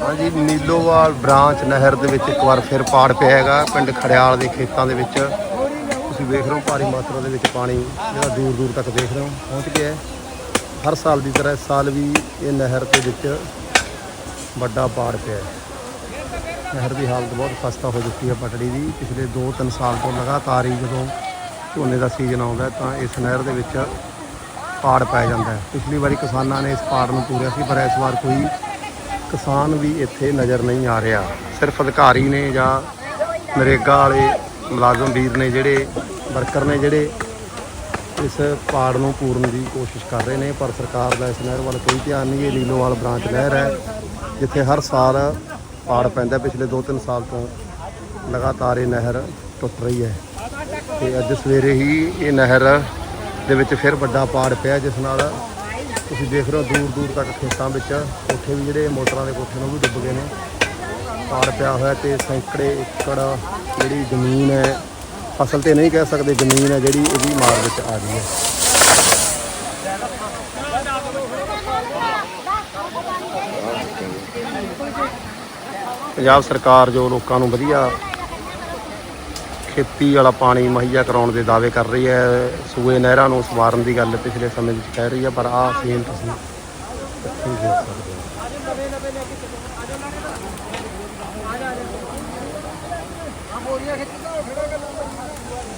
ਹਾਂਜੀ, ਨੀਲੋਵਾਲ ਬ੍ਰਾਂਚ ਨਹਿਰ ਦੇ ਵਿੱਚ ਇੱਕ ਵਾਰ ਫਿਰ ਪਾੜ ਪਿਆ ਹੈਗਾ, ਪਿੰਡ ਖੜਿਆਲ ਦੇ ਖੇਤਾਂ ਦੇ ਵਿੱਚ। ਤੁਸੀਂ ਵੇਖ ਰਹੇ ਹੋ ਭਾਰੀ ਮਾਤਰਾ ਦੇ ਵਿੱਚ ਪਾਣੀ, ਜਿਹੜਾ ਦੂਰ ਦੂਰ ਤੱਕ ਦੇਖ ਰਹੇ ਹੋ, ਪਹੁੰਚ ਗਿਆ ਹੈ। ਹਰ ਸਾਲ ਦੀ ਤਰ੍ਹਾਂ ਇਸ ਸਾਲ ਵੀ ਇਹ ਨਹਿਰ ਦੇ ਵਿੱਚ ਵੱਡਾ ਪਾੜ ਪਿਆ ਹੈ। ਨਹਿਰ ਦੀ ਹਾਲਤ ਬਹੁਤ ਖਸਤਾ ਹੋ ਚੁੱਕੀ ਹੈ ਪਟੜੀ ਦੀ। ਪਿਛਲੇ 2-3 ਸਾਲ ਤੋਂ ਲਗਾਤਾਰ ਹੀ ਜਦੋਂ ਝੋਨੇ ਦਾ ਸੀਜ਼ਨ ਆਉਂਦਾ ਤਾਂ ਇਸ ਨਹਿਰ ਦੇ ਵਿੱਚ ਪਾੜ ਪੈ ਜਾਂਦਾ ਹੈ। ਪਿਛਲੀ ਵਾਰੀ ਕਿਸਾਨਾਂ ਨੇ ਇਸ ਪਾੜ ਨੂੰ ਪੂਰਿਆ ਸੀ, ਪਰ ਇਸ ਵਾਰ ਕੋਈ ਕਿਸਾਨ ਵੀ ਇੱਥੇ ਨਜ਼ਰ ਨਹੀਂ ਆ ਰਿਹਾ। ਸਿਰਫ ਅਧਿਕਾਰੀ ਨੇ ਜਾਂ ਨਰੇਗਾ ਵਾਲੇ ਮੁਲਾਜ਼ਮ ਵੀਰ ਨੇ ਜਿਹੜੇ, ਵਰਕਰ ਨੇ ਜਿਹੜੇ ਇਸ ਪਾੜ ਨੂੰ ਪੂਰਨ ਦੀ ਕੋਸ਼ਿਸ਼ ਕਰ ਰਹੇ ਨੇ, ਪਰ ਸਰਕਾਰ ਦਾ ਇਸ ਨਹਿਰ ਵੱਲ ਕੋਈ ਧਿਆਨ ਨਹੀਂ ਇਹ ਲੀਲੋਵਾਲ ਬ੍ਰਾਂਚ ਨਹਿਰ ਹੈ, ਜਿੱਥੇ ਹਰ ਸਾਲ ਪਾੜ ਪੈਂਦਾ ਪਿਛਲੇ 2-3 ਸਾਲ ਤੋਂ ਲਗਾਤਾਰ ਇਹ ਨਹਿਰ ਟੁੱਟ ਰਹੀ ਹੈ। ਤੇ ਅੱਜ ਸਵੇਰੇ ਹੀ ਇਹ ਨਹਿਰ ਦੇ ਵਿੱਚ ਫਿਰ ਵੱਡਾ ਪਾੜ ਪਿਆ, ਜਿਸ ਨਾਲ ਤੁਸੀਂ ਦੇਖ ਰਹੇ ਹੋ ਦੂਰ ਦੂਰ ਤੱਕ ਖੇਤਾਂ ਵਿੱਚ। ਕੋਠੇ ਵੀ ਜਿਹੜੇ ਮੋਟਰਾਂ ਦੇ ਕੋਠੇ ਨੇ ਉਹ ਵੀ ਡੁੱਬ ਗਏ ਨੇ। ਪਾੜ ਪਿਆ ਹੋਇਆ ਤੇ ਸੈਂਕੜੇ ਏਕੜ ਜਿਹੜੀ ਜ਼ਮੀਨ ਹੈ, ਫਸਲ ਤੇ ਨਹੀਂ ਕਹਿ ਸਕਦੇ ਜ਼ਮੀਨ ਹੈ ਜਿਹੜੀ ਇਹਦੀ ਮਾਰ ਵਿੱਚ ਆ ਗਈ ਹੈ। ਪੰਜਾਬ ਸਰਕਾਰ ਜੋ ਲੋਕਾਂ ਨੂੰ ਵਧੀਆ ਖੇਤੀ ਵਾਲਾ ਪਾਣੀ ਮੁਹੱਈਆ ਕਰਾਉਣ ਦੇ ਦਾਅਵੇ ਕਰ ਰਹੀ ਹੈ। ਸੂਏ ਨਹਿਰਾਂ ਨੂੰ ਸਵਾਰਨ ਦੀ ਗੱਲ ਪਿਛਲੇ ਸਮੇਂ ਵਿੱਚ ਕਹਿ ਰਹੀ ਹੈ, ਪਰ ਆਹ ਸੀਨ ਤੁਸੀਂ ਇੱਥੇ ਦੇਖ ਸਕਦੇ ਹੋ।